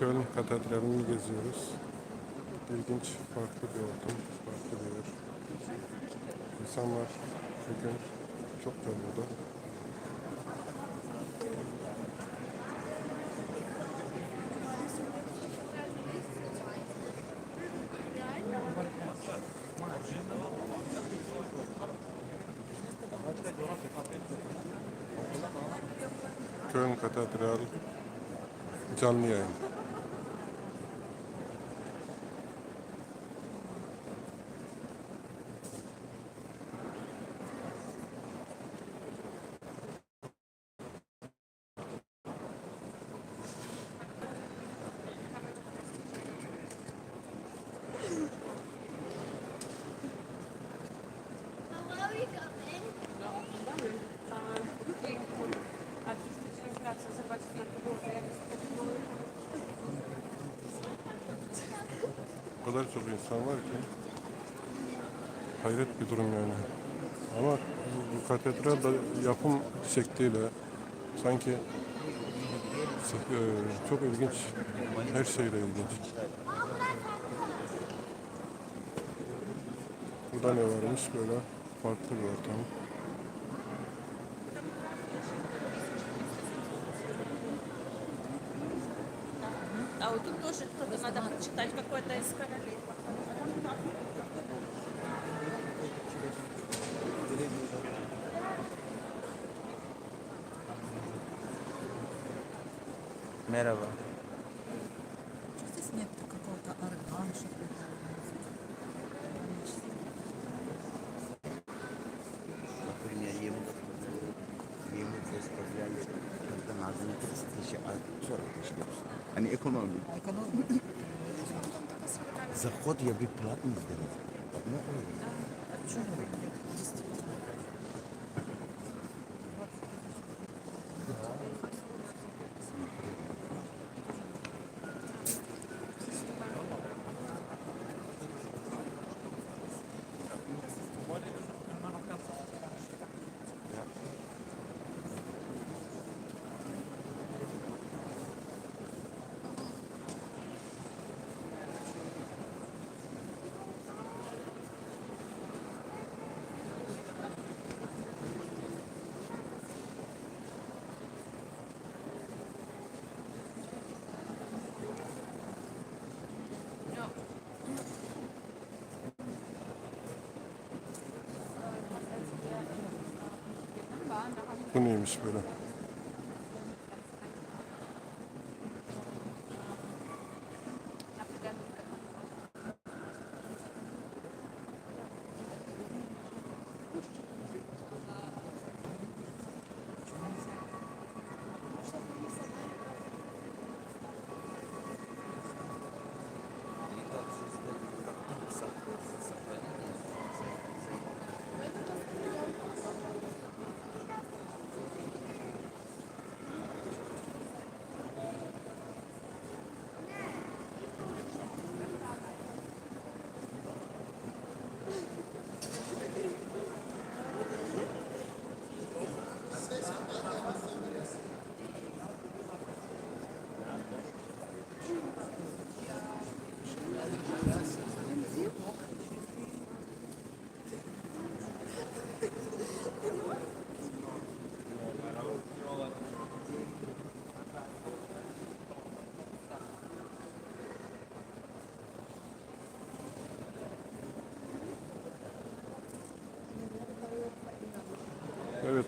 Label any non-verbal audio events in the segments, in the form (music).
Köln Katedrali'ni geziyoruz. İlginç, farklı bir ortam, farklı bir yer. İnsanlar bugün çok burada. Köln Katedral canlı yayın. Kadar çok insan var ki. Hayret bir durum yani. Ama bu katedral da yapım şekliyle sanki e, çok ilginç, her şeyle ilginç. Burada ne varmış böyle farklı bir ortam. Merhaba. Здесь нет какого-то органа, чтобы Например, ему, ему выставляли, когда надо не 30 тысяч, а 40 тысяч. Они экономят. экономить. Заход я бесплатно сделал. Ну, Bu neymiş böyle?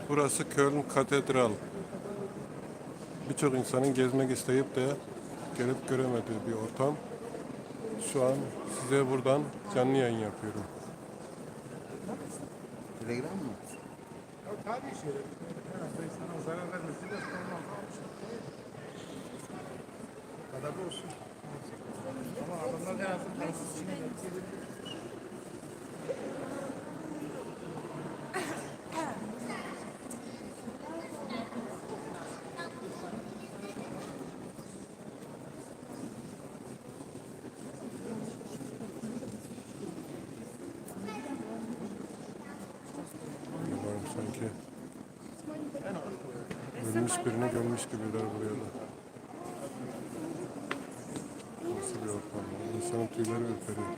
Burası Köln Katedral. Birçok insanın gezmek isteyip de gelip göremediği bir ortam. Şu an size buradan canlı yayın yapıyorum. Telegram mı? Kadar da olsun. Ama adamlar en azından parasız için Varım sanki. Ölmüş birini görmüş gibiler buraya da. Nasıl bir ortam? ya? İnsanın tüyleri ürperiyor.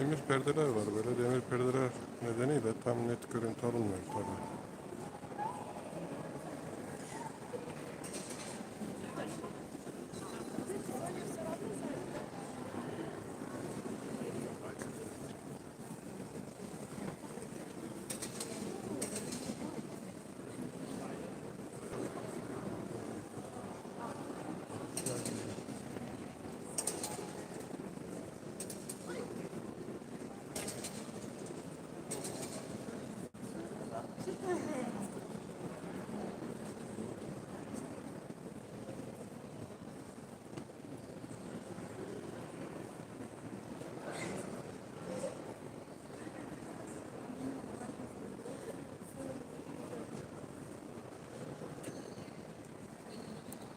Demir perdeler var böyle. Demir perdeler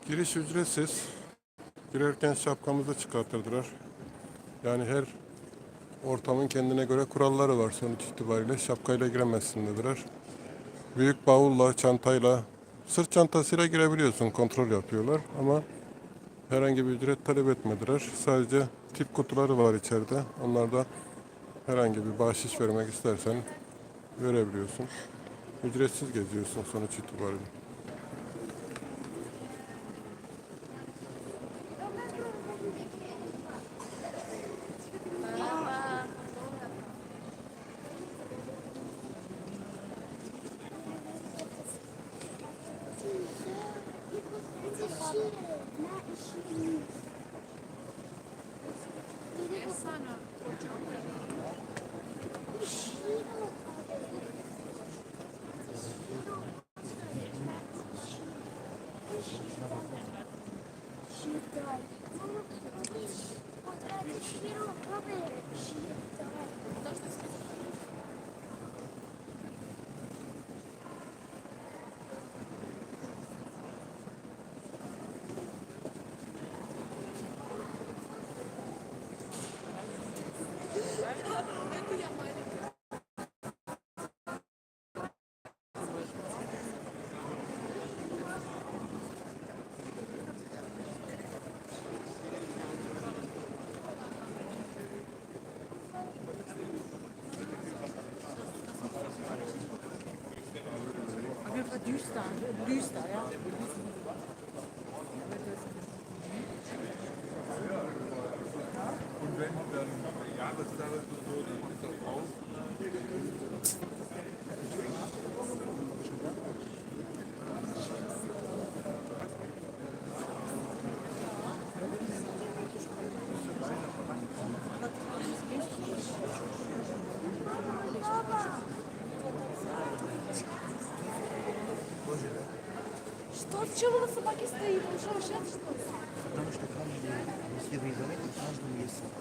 Giriş ücretsiz. Girerken şapkamızı çıkartırdılar. Yani her ortamın kendine göre kuralları var sonuç itibariyle. Şapkayla giremezsin dediler. Büyük bavulla, çantayla, sırt çantasıyla girebiliyorsun. Kontrol yapıyorlar ama herhangi bir ücret talep etmediler. Sadece tip kutuları var içeride. Onlarda herhangi bir bahşiş vermek istersen verebiliyorsun. Ücretsiz geziyorsun sonuç itibariyle. Читать. Вы? Вы что, вообще что ли? Потому что каждый цивилизованный, каждому есть свой.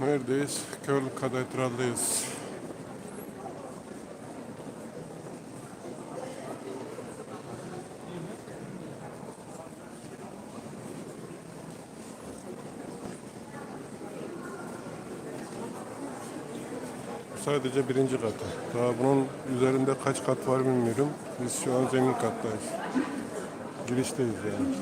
Neredeyiz? Köln Katedral'deyiz. Sadece birinci katı. Daha bunun üzerinde kaç kat var bilmiyorum. Biz şu an zemin kattayız. Girişteyiz yani.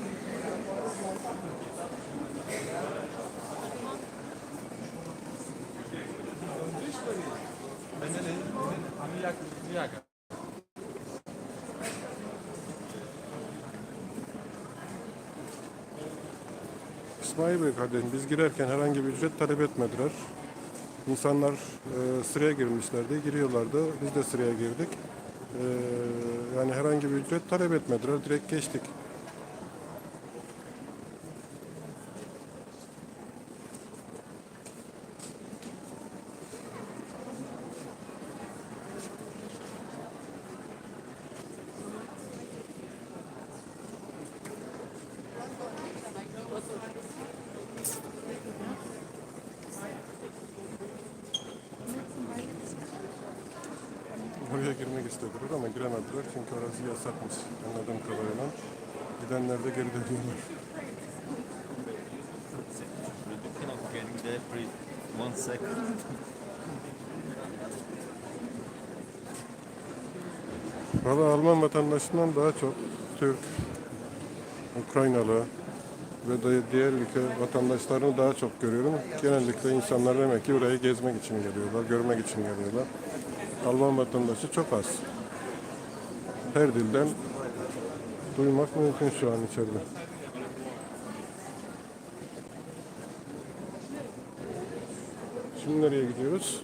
İsmail Bey kardeşim biz girerken herhangi bir ücret talep etmediler. İnsanlar e, sıraya girmişlerdi, giriyorlardı. Biz de sıraya girdik. E, yani herhangi bir ücret talep etmediler. Direkt geçtik. Girmek istediler ama giremediler çünkü orası yasakmış anladığım kadarıyla. Gidenler de geri dönüyorlar. One second. Valla Alman vatandaşından daha çok Türk, Ukraynalı ve diğer ülke vatandaşlarını daha çok görüyorum. Genellikle insanlar demek ki burayı gezmek için geliyorlar, görmek için geliyorlar. Alman vatandaşı çok az. Her dilden duymak mümkün şu an içeride. Şimdi nereye gidiyoruz?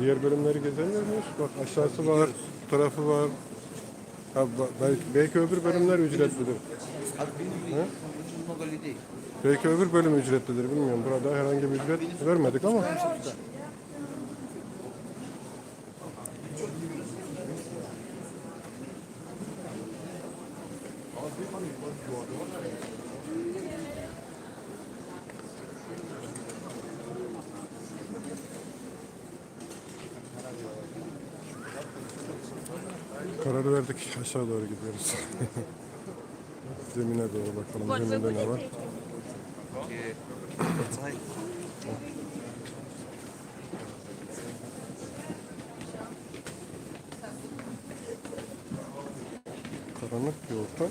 Diğer bölümleri gezemiyor muyuz? Bak aşağısı var, tarafı var. Ha, belki, belki öbür bölümler ücretlidir. Abi benim değil. Belki öbür bölüm ücretlidir bilmiyorum. Burada herhangi bir ücret vermedik ama. Karar verdik. Aşağı doğru gidiyoruz. (laughs) Zemine doğru bakalım. Zeminde ne var? Karanlık bir ortam.